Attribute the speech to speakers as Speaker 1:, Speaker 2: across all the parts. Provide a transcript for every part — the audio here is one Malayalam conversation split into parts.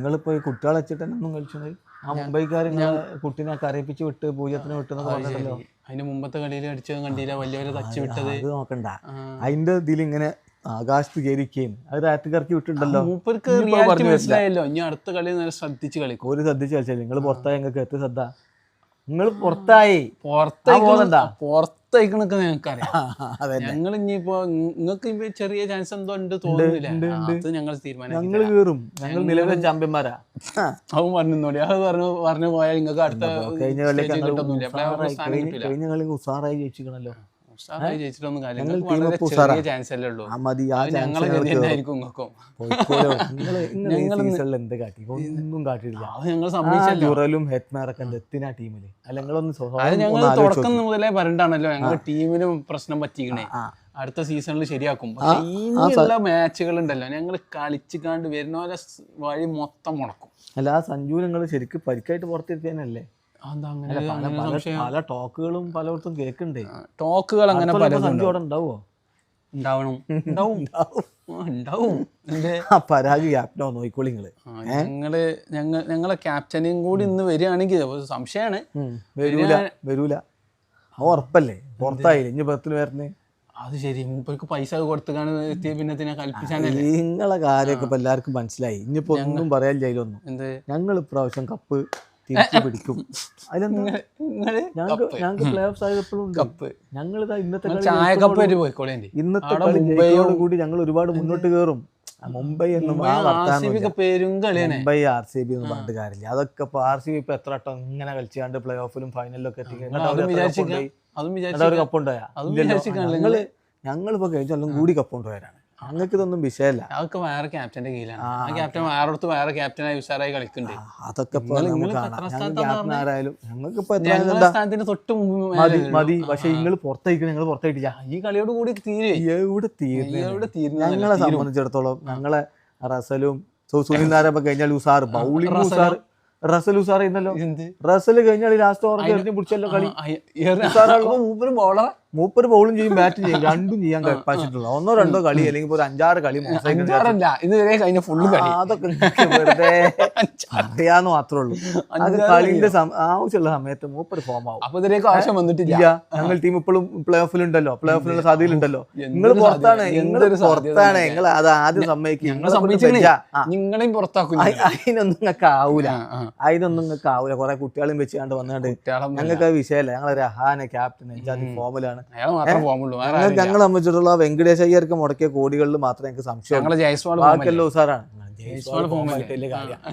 Speaker 1: നിങ്ങളിപ്പോ ഈ കുട്ടികളെ വെച്ചിട്ട് തന്നെ ഒന്നും കളിച്ചത് ആ മുംബൈക്കാർ കുട്ടിനെ കരയിപ്പിച്ച് വിട്ട് പൂജത്തിന് വിട്ടെന്നൊക്കെ പറഞ്ഞിട്ടല്ലോ?
Speaker 2: അതിന്റെ മുമ്പത്തെ കളിയിൽ അടിച്ചത് കണ്ടില്ല വലിയവരെ തച്ച് വിട്ടത്.
Speaker 1: അത് നോക്കണ്ട. അതിന്റെ ഇതിൽ ഇങ്ങനെ ആകാശത്ത് കയറിക്കുകയും അത് കറക്കി വിട്ടുണ്ടല്ലോ
Speaker 2: മൂപ്പർക്ക് മനസ്സിലായല്ലോ. ഇനി അടുത്ത കളി നേരെ ശ്രദ്ധിച്ച് കളിക്കും.
Speaker 1: ഒരു ശ്രദ്ധിച്ച് കളിച്ചല്ലേ നിങ്ങൾ പുറത്തായി നിങ്ങൾക്ക് എത്ര ശ്രദ്ധ? നിങ്ങൾ പുറത്തായി.
Speaker 2: പുറത്തായി
Speaker 1: പോകുന്നുണ്ടാ?
Speaker 2: പുറത്തേക്കണൊക്കെ ഞങ്ങൾക്കറിയാം
Speaker 1: അതെ
Speaker 2: ഞങ്ങൾ ഇനിയിപ്പോ നിങ്ങൾക്ക് ചെറിയ ചാൻസ് എന്തോ ഉണ്ട് തോന്നുന്നില്ല അത് ഞങ്ങൾ
Speaker 1: ഞങ്ങൾ കയറും ഞങ്ങൾ നിലവിലെ ചാമ്പ്യന്മാരാ.
Speaker 2: അവൻ പറഞ്ഞോടി അത് പറഞ്ഞു പറഞ്ഞു പോയാൽ നിങ്ങൾക്ക് അടുത്ത
Speaker 1: കഴിഞ്ഞ കളി ഉസാറായി ജയിച്ചിക്കണല്ലോ
Speaker 2: ജയിച്ചിട്ടൊന്നും കാര്യം
Speaker 1: ഞങ്ങൾ
Speaker 2: വളരെ ചെറിയ ചാൻസ് അല്ലേ ഉള്ളൂ.
Speaker 1: എന്ത് കാട്ടി? ഒന്നും കാട്ടിയില്ല
Speaker 2: ഞങ്ങൾ
Speaker 1: ജുറലും ഹെറ്റ്മാരൊക്കെ എത്തിനാ
Speaker 2: ടീമിൽ? ഞങ്ങൾ തുടക്കം. മുതലേ പറഞ്ഞിട്ടാണല്ലോ ഞങ്ങൾ ടീമിനും പ്രശ്നം പറ്റിക്കണേ. അടുത്ത സീസണിൽ ശരിയാക്കും. പക്ഷെ ഇനിയുള്ള മാച്ചുകൾ ഉണ്ടല്ലോ. ഞങ്ങൾ കാണ്ട് വരുന്നവരെ വഴി മൊത്തം മുടക്കും.
Speaker 1: അല്ല ആ സഞ്ജു നിങ്ങൾ ശരിക്കും പരിക്കായിട്ട്
Speaker 2: അങ്ങനെ
Speaker 1: പല ടോക്കുകളും പലയിടത്തും കേൾക്കണ്ടേ?
Speaker 2: ടോക്കുകൾ അങ്ങനെ
Speaker 1: ഉണ്ടാവോ?
Speaker 2: ഉണ്ടാവണം. ഉണ്ടാവും. ഉണ്ടാവും. എന്റെ
Speaker 1: ക്യാപ്റ്റനോ
Speaker 2: നിങ്ങൾ. ഞങ്ങൾ ഞങ്ങൾ ഞങ്ങളെ ക്യാപ്റ്റനെയും കൂടി ഇന്ന് വരികയാണെങ്കിൽ സംശയമാണ്.
Speaker 1: വരൂല വരൂല. അത് ഉറപ്പല്ലേ? പുറത്തായില്ലേ? ഇനി പത്തിന് വരുന്നേ
Speaker 2: അത് ശരി. മൂപ്പർക്ക് പൈസ കൊടുത്തുകാണ് എത്തിയ പിന്നെ ഇതിനെ കൽപ്പിച്ചാനല്ലേ?
Speaker 1: നിങ്ങളെ കാര്യമൊക്കെ ഇപ്പൊ എല്ലാവർക്കും മനസ്സിലായി. ഇനിയിപ്പോ ഒന്നും പറയാൻ ചെയ്യലൊന്നും
Speaker 2: എന്ത്?
Speaker 1: ഞങ്ങൾ ഇപ്രാവശ്യം കപ്പ് തിരിച്ചു പിടിക്കും. അതിലെന്താ? ഞങ്ങൾക്ക് ഞങ്ങൾക്ക് പ്ലേ ഓഫ് ആയപ്പോഴും ഉണ്ട്. ഞങ്ങൾ ഇതാ ഇന്നത്തെ ഇന്നത്തെ
Speaker 2: അവിടെ
Speaker 1: കളി
Speaker 2: മുംബൈയും-
Speaker 1: കൂടി ഞങ്ങൾ ഒരുപാട് മുന്നോട്ട് കയറും ആ മുംബൈ എന്നും ആ മുംബൈ ആർ സി ബി ഒന്നും പറഞ്ഞിട്ട് കാര്യമില്ല. അതൊക്കെ ഇപ്പൊ ആർ സി ബി ഇപ്പൊ എത്ര വട്ടം ഇങ്ങനെ കളിച്ചാണ്ട് പ്ലേ ഓഫിലും ഫൈനലിലും ഒക്കെ എത്തി.
Speaker 2: അതും വിചാരിച്ചിക്ക അതും വിചാരിച്ചു
Speaker 1: ഒരു കപ്പ് ഉണ്ടായാ
Speaker 2: അതും വിചാരിച്ചിക്കാണല്ലോ
Speaker 1: ഞങ്ങൾ ഞങ്ങളിപ്പോ കഴിച്ചാലും കൂടി കപ്പ് കൊണ്ടുവരാണ് വിഷയല്ല ഇതൊന്നും വിഷയമല്ല.
Speaker 2: അതൊക്കെ വേറെ ക്യാപ്റ്റന്റെ കീഴിലാണ്. ആ ക്യാപ്റ്റൻ വേറെ അടുത്ത് വേറെ ക്യാപ്റ്റനായി ഉഷാറായി കളിക്കുന്നുണ്ട്.
Speaker 1: അതൊക്കെ ഇപ്പൊ നമുക്ക് കാണാം. ക്യാപ്റ്റൻ ആരായാലും ഞങ്ങൾക്ക് ഇപ്പൊ എത്ര
Speaker 2: ഞങ്ങളുടെ സ്ഥാനത്തിന് തൊട്ട്
Speaker 1: മതി മതി. പക്ഷെ നിങ്ങൾ പുറത്തേക്ക് നിങ്ങൾ പുറത്തേക്കില്ല
Speaker 2: ഈ കളിയോട് കൂടി തീരെ
Speaker 1: എവിടെ തീർന്നു
Speaker 2: എവിടെ തീരുന്നു
Speaker 1: ഞങ്ങളെ സംബന്ധിച്ചിടത്തോളം ഞങ്ങളെ റസലും സു- സുനിൽ നാരപ്പ കഴിഞ്ഞാൽ ഉസാർ ബൗളിംഗ് ഉസാർ റസൽ ഉസാർ ഇന്നല്ലോ
Speaker 2: എന്ത്
Speaker 1: റസൽ കഴിഞ്ഞാൽ ലാസ്റ്റ് ഓവർ എറിഞ്ഞ് പിടിച്ചല്ലോ കളി.
Speaker 2: മൂപ്പര് ബോളർ
Speaker 1: മൂപ്പര് ബൗളും ചെയ്യും ബാറ്റ് ചെയ്യും രണ്ടും ചെയ്യാൻ കപ്പാസിറ്റി ഒന്നോ രണ്ടോ കളി അല്ലെങ്കിൽ ഒരു അഞ്ചാറ് കളി
Speaker 2: അഞ്ചാറല്ല ഇതുവരെ കഴിഞ്ഞ ഫുള്ള് കളി.
Speaker 1: അതൊക്കെ വെറുതെ. അറിയാന്ന് മാത്രമേ ഉള്ളൂ. അത് കളിന്റെ ആവശ്യമുള്ള സമയത്ത് മൂപ്പർ ഫോം ആവും.
Speaker 2: അപ്പൊ ഇതിലേക്ക് ആവശ്യം വന്നിട്ടില്ല.
Speaker 1: ഞങ്ങൾ ടീം ഇപ്പോഴും പ്ലേ ഓഫിലുണ്ടല്ലോ പ്ലേ ഓഫിലുള്ള സാധ്യതയിലുണ്ടല്ലോ നിങ്ങൾ പുറത്താണ് നിങ്ങൾ പുറത്താണ് നിങ്ങൾ അത് ആദ്യം സമ്മതിക്കും.
Speaker 2: നിങ്ങളെയും പുറത്താക്കും.
Speaker 1: അതിനൊന്നും നിങ്ങൾക്ക് ആവൂല. അതിനൊന്നും നിങ്ങൾക്ക് ആവൂല. കുറെ കുട്ടികളെയും വെച്ച് കണ്ട്
Speaker 2: കുട്ടികളൊന്നും
Speaker 1: ഞങ്ങൾക്ക് വിഷയല്ല വിഷയമല്ല. ഞങ്ങൾ രഹാന ക്യാപ്റ്റൻ ഫോമിലാണ്
Speaker 2: അയാൾ
Speaker 1: ഞങ്ങൾ അമ്മച്ചിട്ടുള്ള സംബന്ധിച്ചിട്ടുള്ള വെങ്കടേശ് അയ്യർക്ക് മുടക്കിയ കോടികളിൽ മാത്രമേ എനിക്ക് സംശയം ബാക്കിയല്ലോ സാറാണ്
Speaker 2: ജയ്സ്വാൾ പോകുമല്ലേ?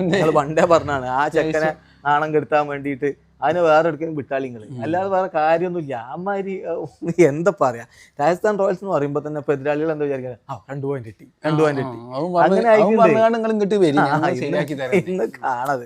Speaker 1: നിങ്ങൾ പണ്ടേ പറഞ്ഞാണ് ആ ചെക്കനെ നാണം കെടുത്താൻ വേണ്ടിയിട്ട് അതിന് വേറെ എടുക്കും വിട്ടാളിങ്ങൾ അല്ലാതെ വേറെ കാര്യമൊന്നുമില്ല. അമ്മാതിരി ഏഹ്, എന്താ പറയാ? രാജസ്ഥാൻ റോയൽസ് എന്ന് പറയുമ്പോ തന്നെ ഇപ്പൊ എതിരാളികൾ എന്താ വിചാരിക്കുന്നത് ആ രണ്ടു പോയിന്റ് കിട്ടി രണ്ടു പോയിന്റ് കിട്ടി അങ്ങനെ
Speaker 2: ഞങ്ങൾ
Speaker 1: കാണത്.